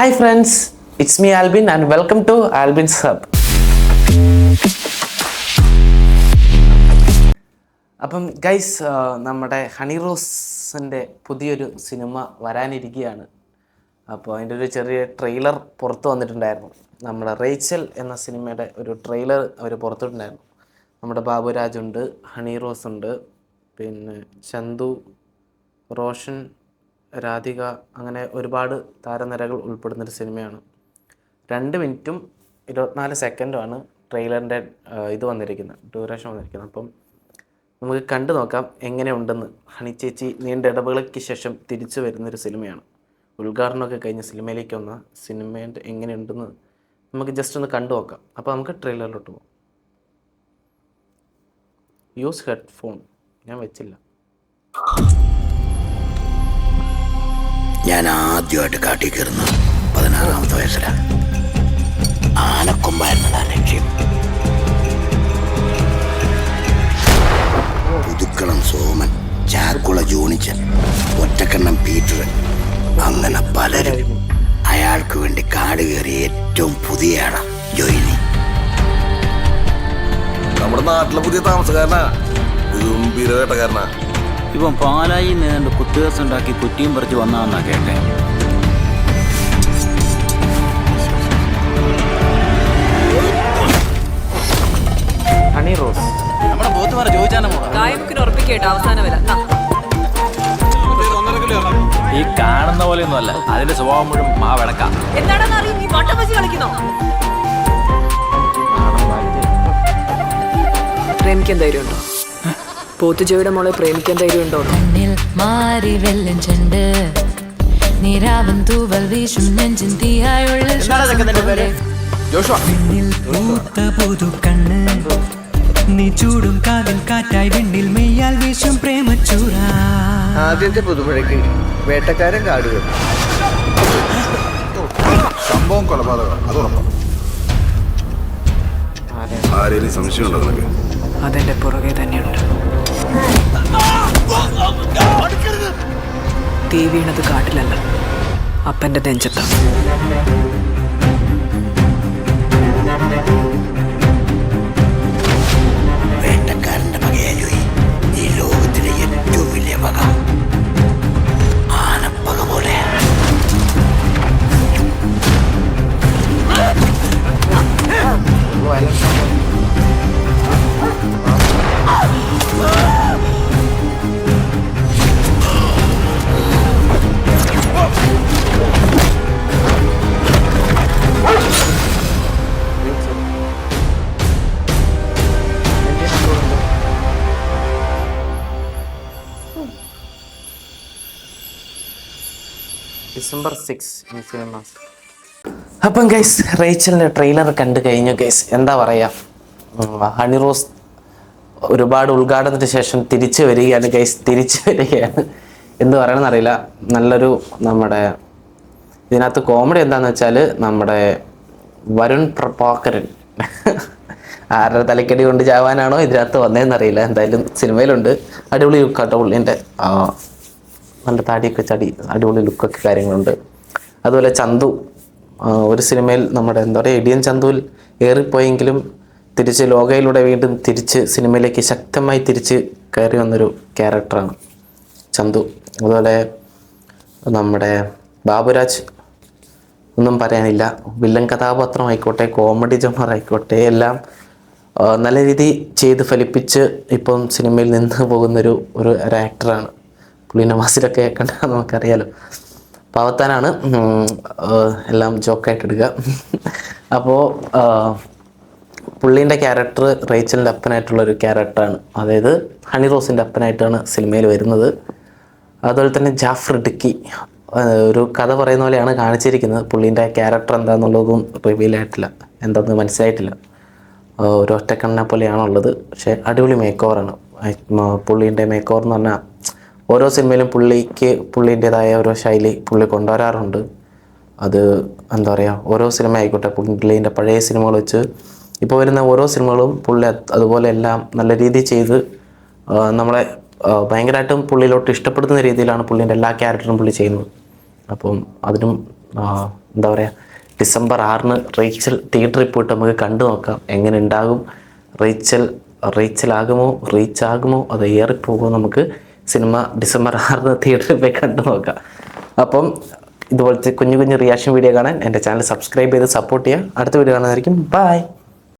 Hi friends it's me Albin and welcome to Albin's hub അപ്പം guys നമ്മുടെ honey റോസിന്റെ പുതിയൊരു സിനിമ വരാനിരിക്കുകയാണ്. അപ്പോൾ അതിന്റെ ഒരു ചെറിയ ട്രെയിലർ പുറത്തു വന്നിട്ടുണ്ടായിരുന്നു. നമ്മുടെ റേച്ചൽ എന്ന സിനിമയുടെ ഒരു ട്രെയിലർ അവർ പുറത്തിട്ടുണ്ടായിരുന്നു. നമ്മുടെ ബാബുരാജ് ഉണ്ട് ഹണി റോസ് ഉണ്ട് പിന്നെ ചന്തു റോഷൻ രാധിക അങ്ങനെ ഒരുപാട് താരനിരകൾ ഉൾപ്പെടുന്നൊരു സിനിമയാണ്. രണ്ട് മിനിറ്റും ഇരുപത്തിനാല് സെക്കൻഡുമാണ് ട്രെയിലറിന്റെ ഇത് വന്നിരിക്കുന്നത് ഡ്യൂറേഷൻ വന്നിരിക്കുന്നത്. അപ്പം നമുക്ക് കണ്ടു നോക്കാം എങ്ങനെയുണ്ടെന്ന്. ഹണി ചേച്ചി നീണ്ട ഇടവേളയ്ക്ക് ശേഷം തിരിച്ചു വരുന്നൊരു സിനിമയാണ്. ഉദ്ഘാടനമൊക്കെ കഴിഞ്ഞ സിനിമയിലേക്ക് വന്ന സിനിമേന്റെ എങ്ങനെയുണ്ടെന്ന് നമുക്ക് ജസ്റ്റ് ഒന്ന് കണ്ടു നോക്കാം. അപ്പോൾ നമുക്ക് ട്രെയിലറിലോട്ട് പോകാം യൂസ് ഹെഡ്ഫോൺ ഞാൻ വെച്ചില്ല. ഞാൻ ആദ്യമായിട്ട് കാട്ടി കയറുന്നത് പതിനാറാമത്തെ വയസ്സിലാണ് ആനക്കൊമ്പായിരുന്നതാണ് ലക്ഷ്യം. പുതുക്കളം സോമൻ ചാക്കുള ജോണിച്ചൻ ഒറ്റക്കണ്ണം പീറ്റർ. അങ്ങനെ പലരും അയാൾക്ക് വേണ്ടി കാട് കയറിയ ഏറ്റവും പുതിയ ആളാ ജോയിനി. നമ്മുടെ നാട്ടിലെ പുതിയ താമസക്കാരനാ. വേട്ടക്കാരനാ. ഇവൻ പാലായി നേണ്ട് കുത്തുകേസ് ഉണ്ടാക്കി കുറ്റിയും പറിച്ച് വന്നാന്നാ കേട്ടെ. ഹണി റോസ് നമ്മുടെ ബോത്തുമാരെ ചോദിച്ചാൽ കായമുക്കിന് ഉറപ്പിക്കേട്ടോ അവസാന വില. ആ, ഈ കാണുന്ന പോലെയൊന്നും അല്ല. അതിന്റെ സ്വഭാവം മുഴുവൻ മാവിളക്കാം എന്താണെന്ന് അറിയും? നീ വട്ടം വെച്ച് കളിക്കുന്നോ? പ്രേമിക്കാൻ ധൈര്യമുണ്ടോ പോത്തുജയുടെ മോളെ പ്രേമിക്കാൻ ധൈര്യമുണ്ടോ കണ്ണിൽ മാറി വെല്ലം ചെണ്ട്. നീരാവൻ തൂവൽ വീശും നെഞ്ചിൻ തീയായുള്ള വിണ്ണിൽ പൂത്ത പുതു കണ്ണ് നീ ചൂടും കാതിൽ കാറ്റായി വിണ്ണിൽ മെയ്യാൽ വീശും പ്രേമച്ചൂറ. ആദ്യത്തെ പുതുമഴയ്ക്ക് വേട്ടക്കാരൻ കാടുകൾ. സംഭവം കൊലപാതകം അത് ഉറപ്പാണ് ആരെയും സംശയമുണ്ടോ നിനക്ക്? അതെന്റെ പുറകെ തന്നെയുണ്ട്. തീ വീണത് കാട്ടിലല്ല അപ്പന്റെ നെഞ്ചത്താണ് ഡിസംബർ സിക്സ് ഇൻ അപ്പം ഗൈസ് റേച്ചലിന്റെ ട്രെയിലർ കണ്ടു കഴിഞ്ഞു ഗൈസ് എന്താ പറയുക ഹണി റോസ് ഒരുപാട് ഉദ്ഘാടനത്തിന് ശേഷം തിരിച്ചു വരികയാണ് ഗൈസ് തിരിച്ചു വരികയാണ്. എന്ത് പറയണമെന്നറിയില്ല നല്ലൊരു നമ്മുടെ ഇതിനകത്ത് കോമഡി എന്താണെന്ന് വെച്ചാൽ നമ്മുടെ വരുൺ പ്രഭാകരൻ. ആരുടെ തലക്കടി കൊണ്ട് ചാവാനാണോ ഇതിനകത്ത് വന്നതെന്നറിയില്ല എന്തായാലും സിനിമയിലുണ്ട്. അടിപൊളി ലുക്കാട്ടോ പുള്ളിന്റെ. നല്ല താടിയൊക്കെ ചടി അടിപൊളി ലുക്കൊക്കെ കാര്യങ്ങളുണ്ട്. അതുപോലെ ചന്തു ഒരു സിനിമയിൽ നമ്മുടെ എന്താ പറയുക ഇടിയൻ ചന്തുവിൽ ഏറിപ്പോയെങ്കിലും തിരിച്ച് ലോകയിലൂടെ വീണ്ടും തിരിച്ച് സിനിമയിലേക്ക് ശക്തമായി തിരിച്ച് കയറി വന്നൊരു ക്യാരക്ടറാണ് ചന്തു. അതുപോലെ നമ്മുടെ ബാബുരാജ് ഒന്നും പറയാനില്ല. വില്ലൻ കഥാപാത്രം ആയിക്കോട്ടെ കോമഡി ജമർ ആയിക്കോട്ടെ എല്ലാം നല്ല രീതി ചെയ്ത് ഫലിപ്പിച്ച് ഇപ്പം സിനിമയിൽ നിന്ന് പോകുന്നൊരു ഒരു ഒരു ആക്ടറാണ് പുള്ളി മാസിലൊക്കെ കണ്ടാൽ നമുക്കറിയാലോ. പാവത്താനാണ്. എല്ലാം ജോക്കായിട്ട് എടുക്കുക അപ്പോൾ പുള്ളീന്റെ ക്യാരക്ടർ റേച്ചലിന്റെ അപ്പനായിട്ടുള്ളൊരു ക്യാരക്ടറാണ് അതായത് ഹണി റോസിന്റെ അപ്പനായിട്ടാണ് സിനിമയിൽ വരുന്നത്. അതുപോലെ തന്നെ ജാഫർ ഡിക്കി ഒരു കഥ പറയുന്ന പോലെയാണ് കാണിച്ചിരിക്കുന്നത്. പുള്ളീന്റെ ക്യാരക്ടർ എന്താണെന്നുള്ളതും റിവീൽ ആയിട്ടില്ല. എന്താണെന്ന് മനസ്സിലായിട്ടില്ല. ഒരു ഒറ്റക്കണ്ണനെ പോലെയാണുള്ളത്. പക്ഷേ അടിപൊളി മേക്ക് ഓവറാണ് പുള്ളീന്റെ മേക്ക് ഓവർ എന്ന് പറഞ്ഞാൽ ഓരോ സിനിമയിലും പുള്ളിക്ക് പുള്ളീന്റെതായ ഓരോ ശൈലി പുള്ളി കൊണ്ടുവരാറുണ്ട്. അത് എന്താ പറയുക ഓരോ സിനിമ ആയിക്കോട്ടെ പുള്ളീന്റെ പഴയ സിനിമകൾ വെച്ച് ഇപ്പോൾ വരുന്ന ഓരോ സിനിമകളും പുള്ളി അത് അതുപോലെ എല്ലാം നല്ല രീതിയിൽ ചെയ്ത് നമ്മളെ ഭയങ്കരമായിട്ടും പുള്ളിയിലോട്ട് ഇഷ്ടപ്പെടുന്ന രീതിയിലാണ് പുള്ളീന്റെ എല്ലാ ക്യാരക്ടറും പുള്ളി ചെയ്യുന്നത്. അപ്പം അതിനും എന്താ പറയുക ഡിസംബർ ആറിന് റേച്ചൽ തിയേറ്ററിൽ പോയിട്ട് നമുക്ക് കണ്ടു നോക്കാം. എങ്ങനെ ഉണ്ടാകും? റേച്ചൽ റേച്ചലാകുമോ? റീച്ചാകുമോ? അത് ഏറിപ്പോകുമോ? നമുക്ക് സിനിമ ഡിസംബർ ആറിന് തിയേറ്ററിൽ പോയി കണ്ടു നോക്കാം. അപ്പം ഇതുപോലത്തെ കുഞ്ഞു കുഞ്ഞു റിയാക്ഷൻ വീഡിയോ കാണാൻ എന്റെ ചാനൽ സബ്സ്ക്രൈബ് ചെയ്ത് സപ്പോർട്ട് ചെയ്യുക അടുത്ത വീഡിയോ കാണുന്നതായിരിക്കും. ബൈ